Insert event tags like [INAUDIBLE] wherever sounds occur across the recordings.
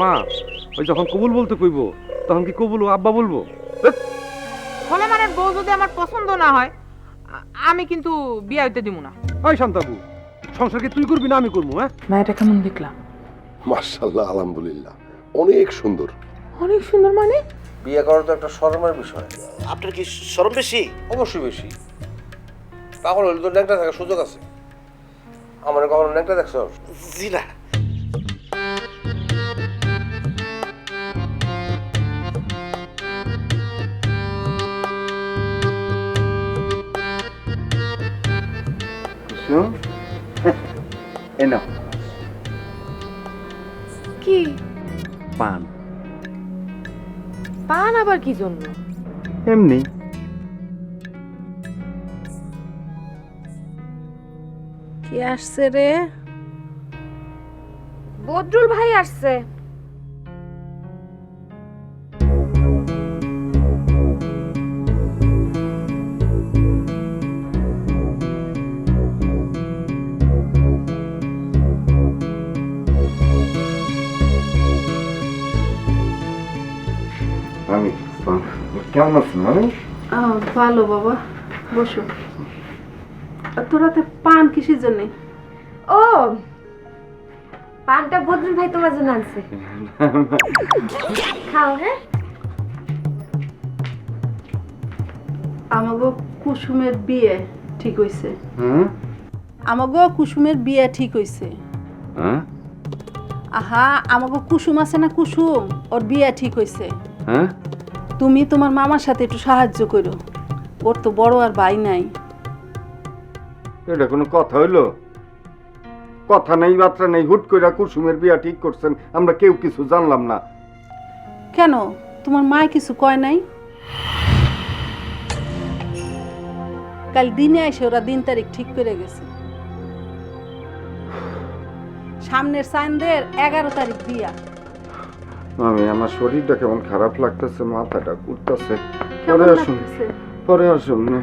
মা ওই যখন কবুল বলতে কইব তখন কি কবুল ও আব্বা বলব? ফলে মানে বউ যদি আমার পছন্দ না হয় আমি কিন্তু বিয়ে হইতে দিব না। ওই শান্তাবু সংসার কি তুই করবি না আমি করব হ্যাঁ? মেয়েটা কেমন দেখলাম? মার্শাল্লাহ আলহামদুলিল্লাহ। অনেক সুন্দর। অনেক সুন্দর মানে? বিয়ে করা তো একটা শরমের বিষয়। আপনার কি শরম বেশি? অবশ্যই বেশি। পাগল হলে তো ন্যাংটা থাকার সুযোগ আছে। আমার কখনো ন্যাংটা দেখছ? জি না [LAUGHS] এনা কি? পান। পান আবার কি জন্য? এমনি। কি আসছে রে? বদরুল ভাই আসছে। কেমন আছেন আহ, ভালো বাবা। বসো। তোরাতে পান কিসের জন্য? ও পানটা বদরুল ভাই তোমার জন্য আনছে। খাও হ্যাঁ? আমাগো কুসুমের বিয়ে ঠিক হইছে। হুম? আমাগো কুসুমের বিয়ে ঠিক হইছে। হ্যাঁ? আহা আমাগো কুসুম আছে না কুসুম? ওর বিয়ে ঠিক হইছে। হ্যাঁ? তুমি তোমার মামার সাথে একটু সাহায্য করো। ওর তো বড় আর ভাই নাই। এটা কোনো কথা হইল? কথা নেই বার্তা নেই হুট করে কুসুমের বিয়া ঠিক করছেন আমরা কেউ কিছু জানলাম না। কেন? তোমার মা কিছু কয় নাই? কাল দিনে এসে ওরা দিন তারিখ ঠিক করে গেছে। সামনের সাইনদের এগারো তারিখ বিয়া। আমি আমার শরীরটা কেমন খারাপ লাগতেছে মাথাটা ঘুরতেছে। পরে আসুন পরে আসুন। না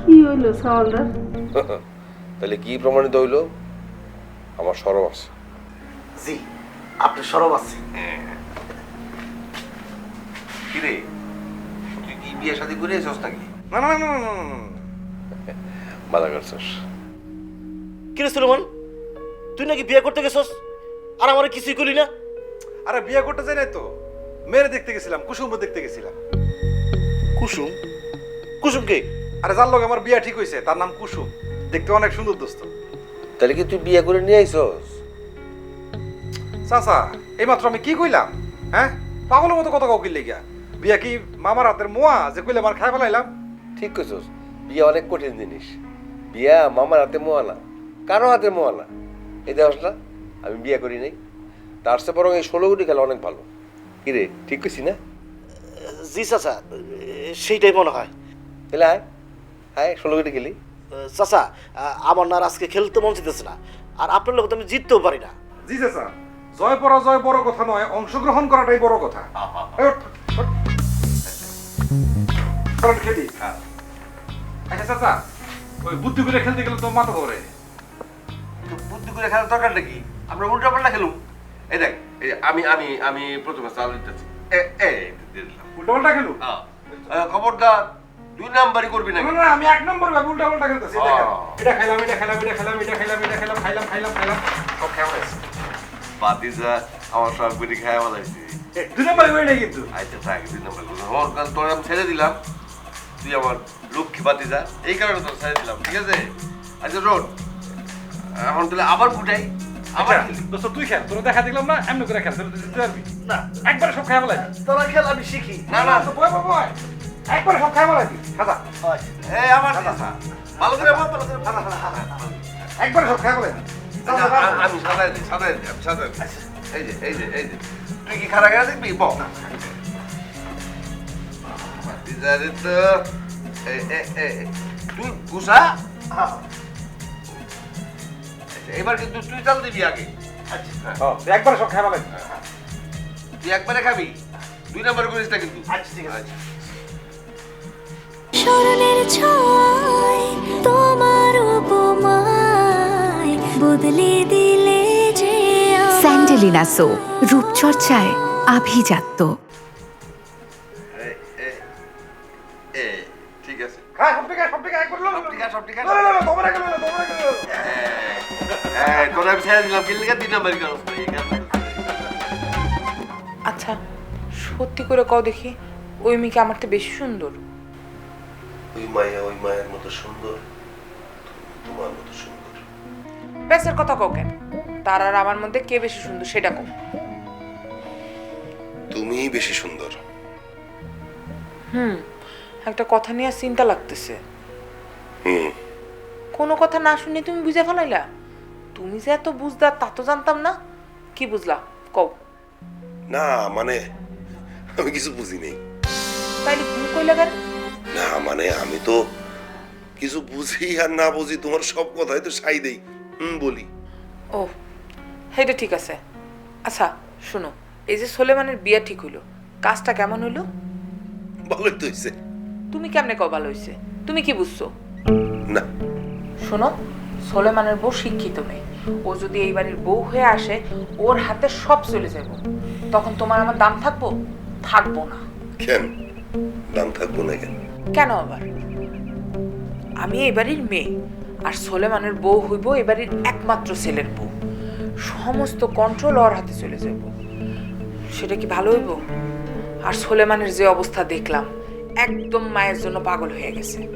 কি হইল সাওয়ালদার? [LAUGHS] তাহলে কি প্রমাণিত হইল? আমার সরম আছে। জি আপনার শরম আছে। কি রে তুই কি বিয়ে শাদী করে এসেছ নাকি? না না না না, না, না, না। বাধা করছিস। কি রে সুলেমান তুই নাকি বিয়ে করতে গেছস? আর আমার কিছুই করলি না? আরে বিয়ে করতে চাই নাই তো। মেয়ের দেখতে গেছিলাম কুসুম দেখতে গেছিলাম। কুসুম? কুসুম কে? আরে যার লোক আমার বিয়ে ঠিক হয়েছে তার নাম কুসুম। দেখতে অনেক সুন্দর দোস্ত। তাহলে কি তুই বিয়ে করে নিয়ে আইসস চাচা এইমাত্র আমি কি কইলাম? হ্যাঁ? পাগলের মতো কথা কাউকে লেগিয়া? বিয়া কি মামার হাতের মোয়া যে কইলে আমার খাই ফেলাইলাম? ঠিক কইছস বিয়ে অনেক কঠিন জিনিস। বিয়া মামার হাতে মোয়ানা কারও হাতে মোয়ানা এই দেখ না আমি বিয়ে করি নাই। তার চেয়ে বরং এই ষোলো গুটি খেলা অনেক ভালো। কি রে ঠিক কইছি না? জি চাচা সেইটাই মনে হয়। তাহলে আয় আয় ষোলো গুটি খেলি। চাচা আমার না আজকে খেলতে মন চাইতেছে না। আর আপনার লোক তো আমি জিততেও পারি না। জি চাচা জয় পরাজয় বড় কথা নয় অংশগ্রহণ করাটাই বড় কথা। এই। খেলি। আচ্ছা চাচা ওই বুদ্ধি করে খেলতে গেলে তো মাথা ধরে। বুদ্ধি করে খেলার দরকারটা কি আমরা উল্টা পাল্টা খেলুম এই দেখ এই আমি আমি আমি প্রথমে চাল দিতেছি। উল্টা পাল্টা খবরদার দুই নাম্বারই করবি না না আমি এক নম্বর ভাবে উল্টা পাল্টা খেলতেছি এটা খেলাম। এটা খেলাম এটা খেলাম এটা খেলাম এটা খেলাম খাইলাম খাইলাম খাইলাম। সব খেলা হয়েছে বাতিজা আমার সব গুটি খায় বলাইছি এ, দুই নম্বরে করে নেই কিন্তু। আচ্ছা থাক দুই নাম্বার করব। আমার কাল তোর আমি ছেড়ে দিলাম। তুই আমার লক্ষ্মী বাতিজা এই কারণে তোর ছেড়ে দিলাম ঠিক আছে? আচ্ছা রোড এখন তাহলে আবার ফুটাই আবার আচ্ছা, দোস্ত তুই খেল তোর দেখা দেখলাম না এমনি করে খেল পারবি না। একবারে সব খাই বলাই তোরা খেল আমি শিখি। না না তো বয় বয় একবারে সব খাই বলাই খাজা। এই আমার কথা ভালো করে আমার ভালো করে ভালো একবারে সব আচ্ছা, আ- আমি সাদাই দিই সাদাই দিই আমি সাদাই দিই। এই যে এই যে এই যে। তুই কি খারাপ খেলা দেখবি? বল। তো এ এ এ এ, তুই আচ্ছা, এবার কিন্তু তুই চাল দিবি আগে। একবারে সব খাই বলাই তুই একবারে খাবি? দুই নম্বর করিস না কিন্তু। আচ্ছা ঠিক আছে। স্মরণের ছয় তোমার উপমা বদলে দিলে যে স্যান্ডেলিনা সো রূপচর্চায় আভিজাত্য। ঠিক আছে। হ্যাঁ সব ঠিক আছে সব ঠিক আছে সব ঠিক আছে, সব ঠিক আছে। তোরা আমি ছেড়ে দিলাম কিনলে দুই নাম্বার করো আচ্ছা সত্যি করে কও দেখি ওই মেয়েকে আমার তো বেশি সুন্দর। ওই মায়া ওই মায়ের মতো সুন্দর তোমার মতো সুন্দর। প্রেসের কথা কও কেন? তার আর আমার মধ্যে কে বেশি সুন্দর সেটা কও। তুমিই বেশি সুন্দর। হুম একটা কথা নিয়ে চিন্তা লাগতেছে। হুম। কোনো কথা না শুনে তুমি বুঝে ফেলাইলা? তুমি যে এত বুঝদার তা তো জানতাম না। কি বুঝলা? কও। না মানে আমি কিছু বুঝি নেই। তাইলে ভুল কইলা কেন? না মানে আমি তো কিছু বুঝি আর না বুঝি তোমার সব কথাই তো সাই দেই। হুম বলি। ও সেইটা ঠিক আছে। আচ্ছা শোনো এই যে সোলেমানের বিয়া ঠিক হইল কাজটা কেমন হইল? ভালোই তো হইছে। তুমি কেমনে কও ভালো হইছে? তুমি কি বুঝছ? না। শোনো সোলেমানের বউ শিক্ষিত মেয়ে। ও যদি এই বাড়ির বউ হয়ে আসে ওর হাতে সব চলে যাব তখন তোমার আমার দাম থাকব? থাকব না। কেন? দাম থাকব না কেন? কেন আবার? আমি এই বাড়ির মেয়ে আর সোলেমানের বউ হইব এই বাড়ির একমাত্র ছেলের বউ। সমস্ত কন্ট্রোল ওর হাতে চলে যাব সেটা কি ভালো হইব? আর সোলেমানের যে অবস্থা দেখলাম একদম মায়ের জন্য পাগল হয়ে গেছে।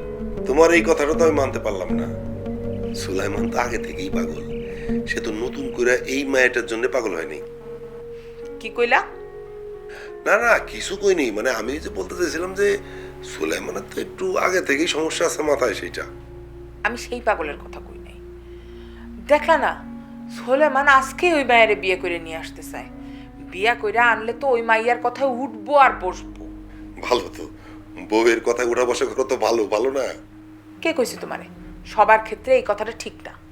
তোমার এই কথাটা তো আমি মানতে পারলাম না। সুলাইমান তো আগে থেকেই পাগল। সে তো নতুন করে এই মায়াটার জন্য পাগল হয়নি। কি কইলা? না না কিছু কই নেই মানে আমি যে বলতে চাইছিলাম যে সুলাইমানের তো একটু আগে থেকেই সমস্যা আছে মাথায় সেইটা। আমি সেই পাগলের কথা কই নাই। দেখলা না সোলেমান আজকে ওই মায়ের বিয়ে করে নিয়ে আসতে চায়। বিয়া কইরা আনলে তো ওই মাইয়ার কথায় উঠবো আর বসবো। ভালো তো। বউয়ের কথা উঠা বসা করো তো ভালো ভালো না? কে কইছে তোমারে? সবার ক্ষেত্রে এই কথাটা ঠিক না।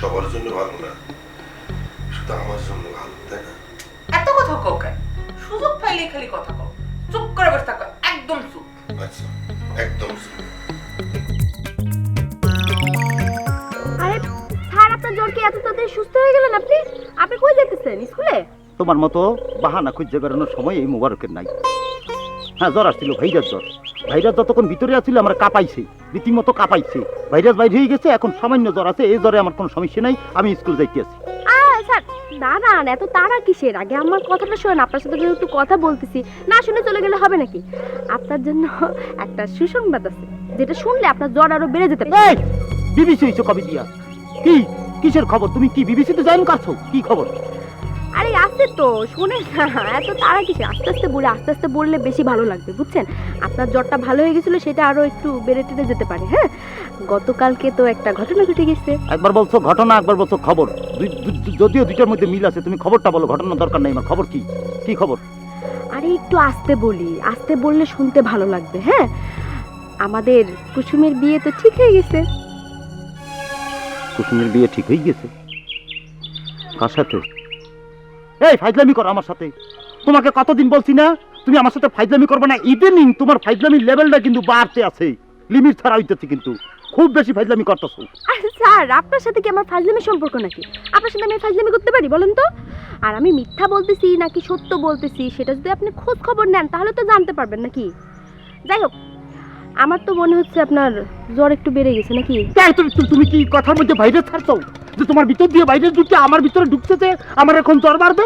সবার জন্য ভালো না। শুধু আমার জন্য ভালো তাই না? এত কথা কও কেন? সুযোগ পাইলে খালি কথা কও। চুপ করে বসে থাকো একদম চুপ। আচ্ছা একদম আরে স্যার আপনার জ্বর কি এত তাড়াতাড়ি সুস্থ হয়ে গেলেন আপনি? আপনি কই যেতেছেন স্কুলে? তোমার মতো বাহানা খুঁজে বেরোনোর সময় এই মোবারকের নাই। হ্যাঁ জ্বর আসছিল ভাইরাস জ্বর। ভাইরাস যতক্ষণ ভিতরে আছিল আমার কাঁপাইছে। রীতিমতো কাঁপাইছে। ভাইরাস বাইরে হয়ে গেছে এখন সামান্য জ্বর আছে এই জ্বরে আমার কোনো সমস্যা নাই আমি স্কুল যাইতে আছি। স্যার দাঁড়ান এত তাড়া কিসের? আগে আমার কথাটা শোনেন আপনার সাথে যেহেতু কথা বলতেছি না শুনে চলে গেলে হবে নাকি? আপনার জন্য একটা সুসংবাদ আছে যেটা শুনলে আপনার জ্বর আরও বেড়ে যেতে পারে। বিবিসি হইছো কবে দিয়া? কি কিসের খবর? তুমি কি বিবিসিতে জয়েন করছ? কি খবর? আছে তো শোনেন। না [LAUGHS] এত তারা কিছু আস্তে আস্তে বলে আস্তে আস্তে বললে বেশি ভালো লাগবে বুঝছেন? আপনার জ্বরটা ভালো হয়ে গেছিল সেটা আরও একটু বেড়ে টেড়ে যেতে পারে হ্যাঁ? গতকালকে তো একটা ঘটনা ঘটে গেছে। একবার বলছো ঘটনা একবার বলছো খবর। যদিও দুইটার মধ্যে মিল আছে তুমি খবরটা বলো ঘটনা দরকার নেই আমার। খবর কি? কি খবর? আরে একটু আস্তে বলি আস্তে বললে শুনতে ভালো লাগবে হ্যাঁ? আমাদের কুসুমের বিয়ে তো ঠিক হয়ে গেছে। কুসুমের বিয়ে ঠিক হয়ে গেছে? কার সাথে? এই, ফাইজলামি করো আমার সাথে। তোমাকে কতদিন বলছি না? তুমি আমার সাথে ফাইজলামি করবে না। ইদানিং তোমার ফাইজলামির লেভেলটা কিন্তু বাড়তে আছে। লিমিট ছাড়া হইতেছে কিন্তু। খুব বেশি ফাইজলামি করতেছো। আর স্যার, আপনার সাথে কি আমার ফাইজলামি সম্পর্ক নাকি? আপনার সাথে আমি ফাইজলামি করতে পারি, বলেন তো? আর আমি মিথ্যা বলতেছি নাকি সত্য বলতেছি, সেটা যদি আপনি খোঁজ খবর নেন, তাহলে তো জানতে পারবেন নাকি? যাই হোক আমার তো মনে হচ্ছে আপনার জ্বর একটু বেড়ে গেছে নাকি? তাই তুমি তুমি- কি কথার মধ্যে ভাইরাস ছাড়ছো? যে তোমার ভিতর দিয়ে ভাইরাস ঢুকছে আমার ভিতরে ঢুকতেছে আমার এখন জ্বর বাড়বে?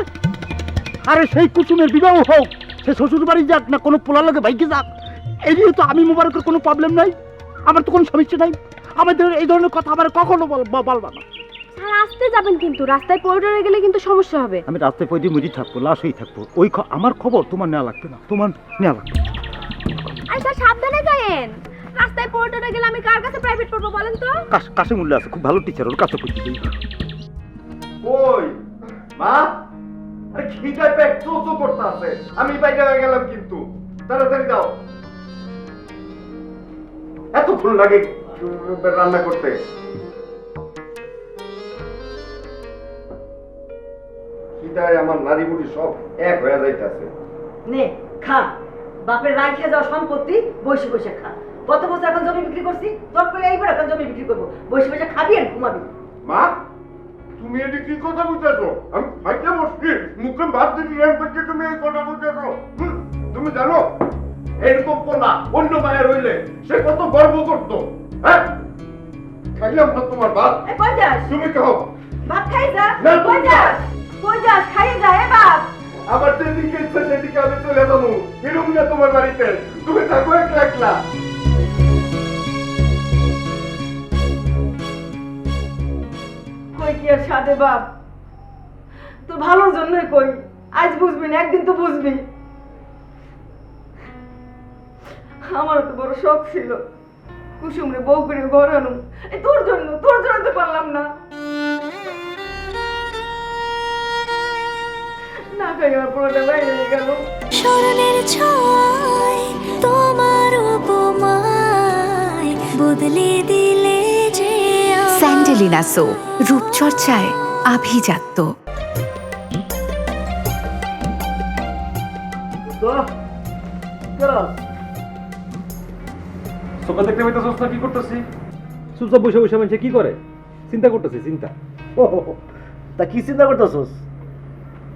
আরে সেই কুসুমের বিবাহ হোক সে শ্বশুর বাড়ি যাক না কোনো পোলা লাগে ভাইকে যাক এই নিয়ে তো আমি মোবারকের কোনো প্রবলেম নাই। আমার তো কোনো সমস্যা নাই। আমাদের এই ধরনের কথা আমার কখনো বলবা না। আসতে যাবেন কিন্তু রাস্তায় পড়ে গেলে কিন্তু সমস্যা হবে। আমি রাস্তায় পড়ে মুড়ি থাকব লাশ হয়ে থাকব। ওই আমার খবর তোমার নেওয়া লাগবে না তোমার নেওয়া লাগবে না। আরে স্যার সাবধানে যায়েন। রাস্তায় পড়ে গেলে আমি কার কাছে প্রাইভেট পড়ব বলেন তো? কাশ- কাশিমুল্লা আছে খুব ভালো টিচার ওর কাছে পড়তে দিই ওই মা? আরে খিদায় পেট চো চো করতে আছে। আমি বাইরে হয়ে গেলাম কিন্তু। তাড়াতাড়ি দাও। এতক্ষণ লাগে রান্না করতে। খিদায় আমার নারী বুড়ি সব এক হয়ে যাইতেছে। নে খা। বাপের রায় খেয়ে যাওয়া সম্পত্তি বসে বসে খা। কত বছর এখন জমি বিক্রি করছি? তোর করে এইবার এখন জমি বিক্রি করব। বসে বসে খাবি আর ঘুমাবি। মা তুমি এটি কি কথা বুঝতেছো? আমি ফাইটে বসছি মুখে ভাত দিবি এর মধ্যে তুমি এই কথা বুঝতেছো। তুমি জানো এরকম কোনা অন্য মায়ের হইলে সে কত গর্ব করতো। হ্যাঁ? খাইলাম না তোমার ভাত। তুমি খাও। ভাত খাই যা না, না তোমার বাড়িতে? তুমি থাকো একলা একলা। কই কি আর সাদে বাপ? তোর ভালোর জন্যই কই। আজ বুঝবি না, একদিন তো বুঝবি। আমার তো বড় শখ ছিল। কুসুম রে বউ করে এই তোর জন্য তোর জন্য তো পারলাম না। না খাই আমার পুরোটা বাইরে গেল। স্মরণের ছয় তোমার উপমায় বদলে দিলে যে স্যান্ডেলিনা সো রূপচর্চায় আভিজাত্য। সকাল দেখতে পাইতেছস না কি করতেছি? চুপচাপ বসে বসে মানুষে কি করে? চিন্তা করতেছি চিন্তা। ও তা কি চিন্তা করতেছস?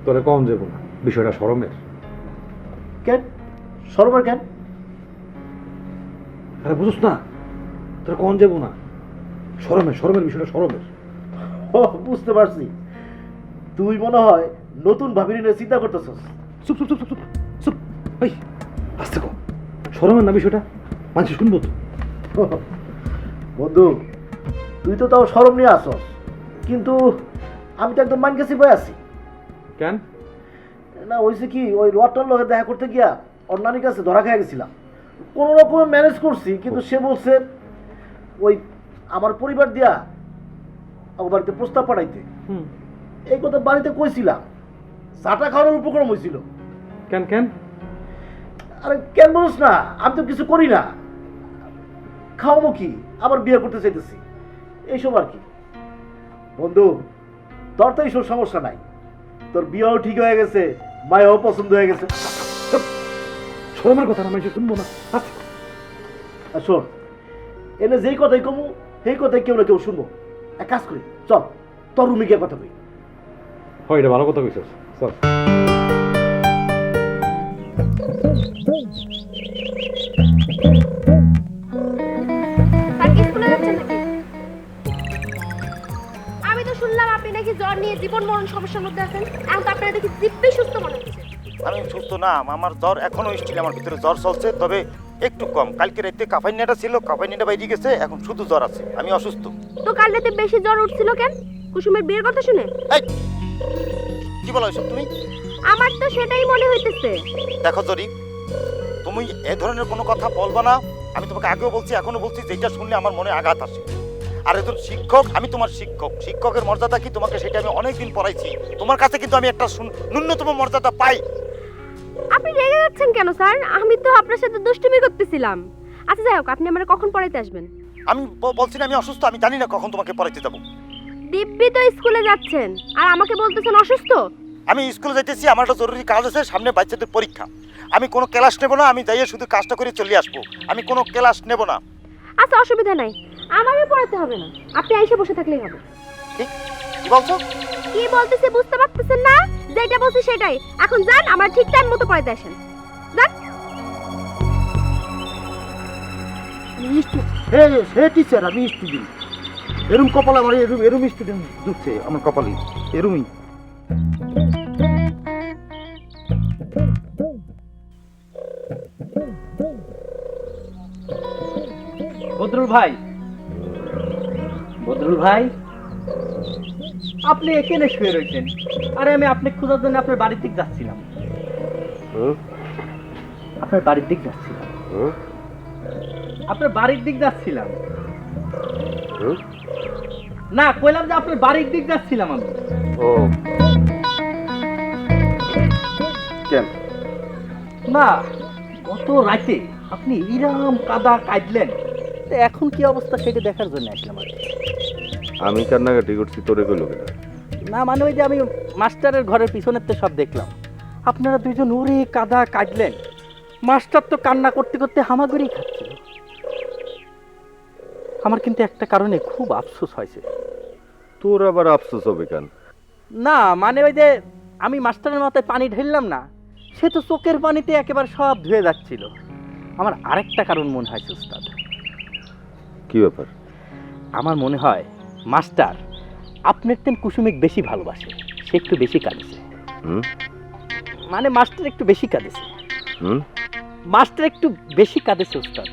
তোরে কম যাব না। বিষয়টা সরমের কেন? সরবার কেন? আরে বুঝছ না তোরে কম যাব না। সরমের সরমের বিষয়টা সরমের ও বুঝতে পারছি। তুই মনে হয় নতুন ভাবিনি নিয়ে চিন্তা করতেছস। চুপ চুপ চুপ চুপ চুপ এই আস্তে কম সরমের না বিষয়টা? মানুষ শুনব তো বন্ধু তুই তো তাও সরম নিয়ে আসস। কিন্তু আমি তো একদম মান গেছি বয়ে আছি। কেন? না হয়েছে কি ওই রটার লগে দেখা করতে গিয়া নানির কাছে ধরা খেয়ে গেছিলাম। কোনো রকমে ম্যানেজ করছি কিন্তু সে বলছে ওই আমার পরিবার দিয়া আমার বাড়িতে প্রস্তাব পাঠাইতে। হুম। এই কথা বাড়িতে কইছিলাম। চাটা খাওয়ার উপক্রম হয়েছিল কেন কেন? আরে কেন বলিস না আমি তো কিছু করি না। খাওয়াবো কি? আবার বিয়ে করতে চাইতেছি। এইসব আর কি। বন্ধু তোর তো এইসব সমস্যা নাই। তোর বিয়েও ঠিক হয়ে গেছে মায়াও পছন্দ হয়ে গেছে। সরমের কথা আমি শুনব না। আচ্ছা শোন এনে যেই কথাই কমু সেই কথাই কেউ না কেউ শুনব। এক কাজ করি চল তোর রুমে গিয়ে কথা কই। হয় এটা ভালো কথা কইছিস। চল। শুনলাম আপনি নাকি জ্বর নিয়ে জীবন মরণ সমস্যার মধ্যে আছেন। এখন তো আপনারা দেখি দিব্যি সুস্থ মনে হচ্ছে। আমি সুস্থ না আমার জ্বর এখনও স্টিল আমার ভিতরে জ্বর চলছে তবে একটু কম। কালকে রাতে কাফাইনিয়াটা ছিল কাফাইনিয়াটা বাইরে গেছে এখন শুধু জ্বর আছে আমি অসুস্থ। তো কাল রাতে বেশি জ্বর উঠছিল কেন? কুসুমের বিয়ের কথা শুনে? এই কি বলো এসব তুমি? আমার তো সেটাই মনে হইতেছে। দেখো জরি তুমি এ ধরনের কোনো কথা বলবা না। আমি তোমাকে আগেও বলছি এখনও বলছি যেটা শুনলে আমার মনে আঘাত আসে। আর একজন শিক্ষক আমি তোমার শিক্ষক। শিক্ষকের মর্যাদা কি? তোমাকে সেটা আমি অনেকদিন পড়াইছি। তোমার কাছে কিন্তু আমি একটা ন্যূনতম মর্যাদা পাই। আপনি রেগে যাচ্ছেন কেন স্যার? আমি তো আপনার সাথে দুষ্টুমি করতেছিলাম। আচ্ছা যাই হোক আপনি আমার কখন পড়াইতে আসবেন? আমি বলছি না আমি অসুস্থ আমি জানি না কখন তোমাকে পড়াইতে যাব। দিব্যি তো স্কুলে যাচ্ছেন আর আমাকে বলতেছেন অসুস্থ? আমি স্কুলে যাইতেছি আমার একটা জরুরি কাজ আছে সামনে বাচ্চাদের পরীক্ষা। আমি কোনো ক্লাস নেব না আমি যাইয়ে শুধু কাজটা করে চলে আসব। আমি কোনো ক্লাস নেব না। আচ্ছা অসুবিধা নাই। আমারও পড়াতে হবে না। আপনি এসে বসে থাকলেই হবে। কি? বলছো? কি বলতেছি বুঝতে পারতেছেন না? যেটা বলছি সেটাই। এখন যান আমার ঠিক টাইম মতো পড়াইতে আসেন। যান। হে হে টিচার আমি স্টুডেন্ট এরম কপাল আমার এরম এরম স্টুডেন্ট ঢুকছে আমার কপালে। এরমই। বদরুল ভাই বদরুল ভাই। আপনি এখানে শুয়ে রয়েছেন আরে আমি আপনি খোঁজার জন্য আপনার বাড়ির দিক যাচ্ছিলাম। আপনার বাড়ির দিক যাচ্ছিলাম। আপনার বাড়ির দিক যাচ্ছিলাম। না কইলাম যে আপনার বাড়ির দিক যাচ্ছিলাম আমি। ও। কেন? না গত রাতে আপনি ইরাম কাদা কাটলেন তো এখন কি অবস্থা সেটা দেখার জন্য আসলাম আর কি। আমি কান্নাকাটি করছি তোরে কইলো কেনা? না মানে ওই যে আমি মাস্টারের ঘরের পিছনের তো সব দেখলাম। আপনারা দুইজন ওরে কাদা কাটলেন মাস্টার তো কান্না করতে করতে হামাগুড়ি খাচ্ছিল আমার কিন্তু একটা কারণে খুব আফসোস হয়েছে। তোর আবার আফসোস হবে কেন? না মানে ওই যে আমি মাস্টারের মাথায় পানি ঢেললাম না সে তো চোখের পানিতে একেবারে সব ধুয়ে যাচ্ছিল। আমার আরেকটা কারণ মনে হয় উস্তাদ কি ব্যাপার? আমার মনে হয় মাস্টার আপনার তেন কুসুমিক বেশি ভালোবাসে সে একটু বেশি কাঁদেছে। হুম? মানে মাস্টার একটু বেশি কাঁদেছে। হুম? মাস্টার একটু বেশি কাঁদেছে উস্তাদ।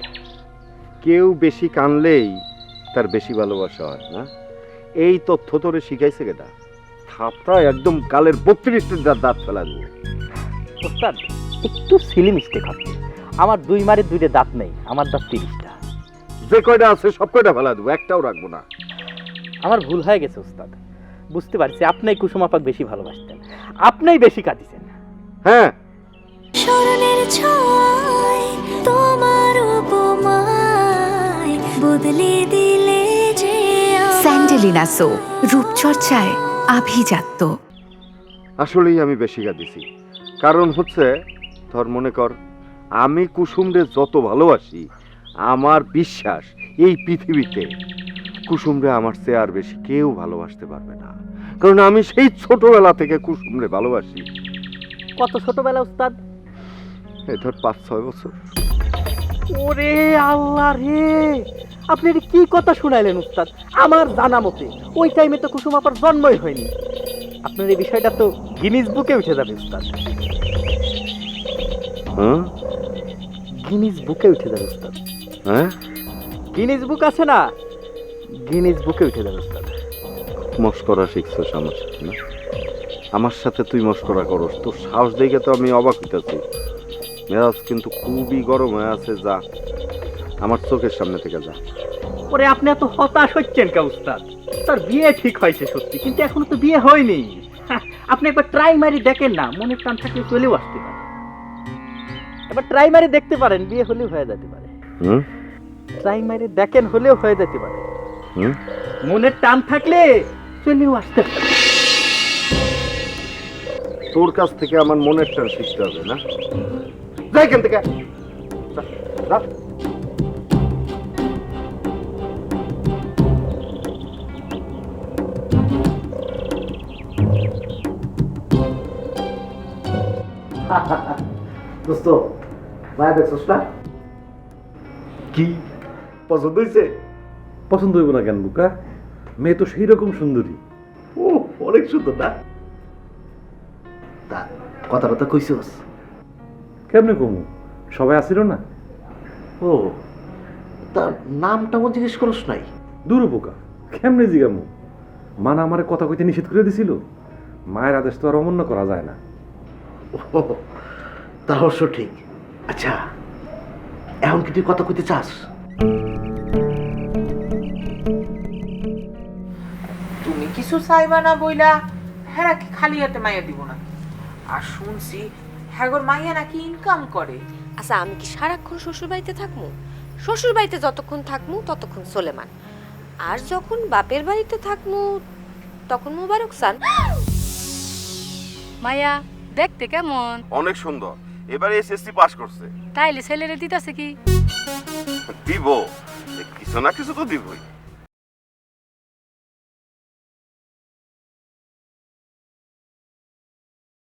কেউ বেশি কানলেই তার বেশি ভালোবাসা হয় না? এই তথ্য তোরে শিখাইছে কেটা থাপটা একদম কালের বত্রিশটা দাঁত দাঁত ফেলা দেবো উস্তাদ একটু সিলি মিস্টেক হচ্ছে আমার দুই মারে দুইটা দাঁত নেই আমার দাঁত তিরিশটা। যে কয়টা আছে সব কয়টা ফেলা দেবো একটাও রাখব না। আমার ভুল হয়ে গেছে উস্তাদ। বুঝতে পারছি আপনি কুসুমাপাক বেশি ভালোবাসতেন। আপনিই বেশি কাঁদিছেন। হ্যাঁ। স্মরণের ছয় তোমার উপমায় বদলে দিলে যে স্যান্ডেলিনা সো রূপচর্চায় আভিজাত্য। আসলেই আমি বেশি কাঁদিছি। কারণ হচ্ছে ধর মনে কর আমি কুসুমরে যত ভালোবাসি আমার বিশ্বাস এই পৃথিবীতে। কুসুমরে আমার চেয়ে আর বেশি কেউ ভালোবাসতে পারবে না। কারণ আমি সেই ছোটবেলা থেকে কুসুমরে ভালোবাসি। কত ছোটবেলা উস্তাদ? এই ধর পাঁচ ছয় বছর। ওরে আল্লাহ রে! আপনি কি কথা শুনাইলেন উস্তাদ? আমার জানা মতে ওই টাইমে তো কুসুম আপার জন্মই হয়নি। আপনার এই বিষয়টা তো গিনিস বুকে উঠে যাবে উস্তাদ। হ্যাঁ? গিনিস বুকে উঠে যাবে উস্তাদ। হ্যাঁ? গিনিস বুক আছে না? গিনিস বুকে উঠে যাবে উস্তাদ মস্করা শিখছস আমার সাথে না? আমার সাথে তুই মস্করা করস তোর সাহস দেখে তো আমি অবাক হইতেছি। মেজাজ কিন্তু খুবই গরম হয়ে আছে যা। আমার চোখের সামনে থেকে যা। পরে আপনি এত হতাশ হচ্ছেন কে উস্তাদ? তার বিয়ে ঠিক হয়েছে সত্যি কিন্তু এখনও তো বিয়ে হয়নি। হ্যাঁ, আপনি একবার ট্রাই মারি দেখেন না মনের টান থাকলে চলেও আসতে পারে। এবার ট্রাই মারি দেখতে পারেন বিয়ে হলেও হয়ে যেতে পারে। হুম? ট্রাই মারি দেখেন হলেও হয়ে যেতে পারে। মনের টান থাকলে চলেও আসতে তোর কাছ থেকে আমার মনের টান শিখতে হবে না? যাই এখান থেকে। [LAUGHS] দোস্ত ভাইয়া দেখছস না? কি? পছন্দ হয়েছে পছন্দ হইব না কেন বুকা? মেয়ে তো সেই রকম সুন্দরী। ও অনেক সুন্দর না? তা কথা কথা কইছস কেমনে কমু? সবাই আসিল না? ও তার নামটা মো জিজ্ঞেস করস নাই? দূর বোকা কেমনে জিগামু? মানা আমারে কথা কইতে নিষেধ করে দিছিল। মায়ের আদেশ তো আর অমান্য করা যায় না। ও তা অবশ্য ঠিক। আচ্ছা এখন কি তুই কথা কইতে চাস? কিছু চাইবা না বইলা হ্যাঁ কি খালি হাতে মাইয়া দিব না? আর শুনছি হ্যাগর মাইয়া নাকি ইনকাম করে। আচ্ছা আমি কি সারাক্ষণ শ্বশুর বাড়িতে থাকব শ্বশুর বাড়িতে যতক্ষণ থাকব ততক্ষণ সোলেমান। আর যখন বাপের বাড়িতে থাকব তখন মোবারক সান। মায়া দেখতে কেমন? অনেক সুন্দর। এবারে এসএসসি পাস করছে। তাইলে ছেলেরে দিতাছে কি? দিব। কিছু না কিছু তো দিবই।